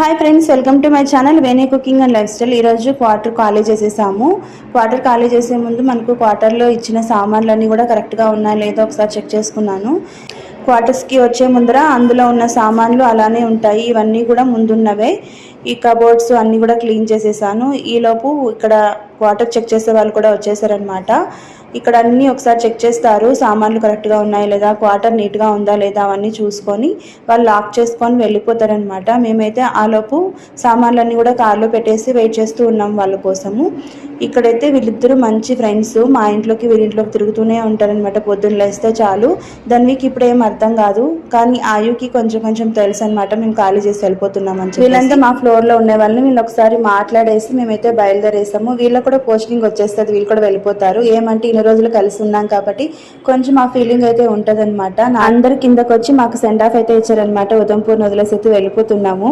Hi friends welcome to my channel Vene cooking and lifestyle ఈరోజు quarter ఖాళీ చేసేసాము. Quarter ఖాళీ చేసే ముందు మనకు క్వార్టర్లో ఇచ్చిన సామాన్లన్నీ కూడా కరెక్ట్గా ఉన్నాయా లేదో ఒకసారి చెక్ చేసుకున్నాను. క్వార్టర్స్కి వచ్చే ముందర అందులో ఉన్న సామాన్లు అలానే ఉంటాయి. ఇవన్నీ కూడా ముందున్నవే. ఈ కబోర్డ్స్ అన్నీ కూడా క్లీన్ చేసేసాను. ఈలోపు ఇక్కడ క్వార్టర్ చెక్ చేసే వాళ్ళు కూడా వచ్చేసారనమాట ఇక్కడ అన్నీ ఒకసారి చెక్ చేస్తారు. సామాన్లు కరెక్ట్గా ఉన్నాయా లేదా క్వార్టర్ నీట్గా ఉందా లేదా అవన్నీ చూసుకొని వాళ్ళు లాక్ చేసుకొని వెళ్ళిపోతారనమాట మేమైతే ఆలోపు సామాన్లన్నీ కూడా కార్లో పెట్టేసి వెయిట్ చేస్తూ ఉన్నాం వాళ్ళ కోసము. ఇక్కడైతే వీళ్ళిద్దరూ మంచి ఫ్రెండ్స్ మా ఇంట్లోకి వీళ్ళింట్లోకి తిరుగుతూనే ఉంటారనమాట పొద్దున్న లేస్తే చాలు. ధన్వికి ఇప్పుడు ఏం అర్థం కాదు. కానీ ఆయుకి కొంచెం కొంచెం తెలుసు అనమాట మేము ఖాళీ చేసి వెళ్ళిపోతున్నాం అని వీళ్ళంతా మా ఫ్లోర్లో ఉండే వాళ్ళని వీళ్ళు ఒకసారి మాట్లాడేసి మేమైతే బయలుదేరేసాము. వీళ్ళకి కూడా పోస్టింగ్ వచ్చేస్తుంది. వీళ్ళు కూడా వెళ్ళిపోతారు. ఏమంటే ఇన్ని రోజులు కలిసి ఉన్నాం కాబట్టి కొంచెం ఆ ఫీలింగ్ అయితే ఉంటదన్నమాట. అందరి అందరు కిందకు వచ్చి మాకు సెండ్ ఆఫ్ అయితే ఇచ్చారనమాట ఉదంపూర్ వదిలేసి అయితే వెళ్ళిపోతున్నాము.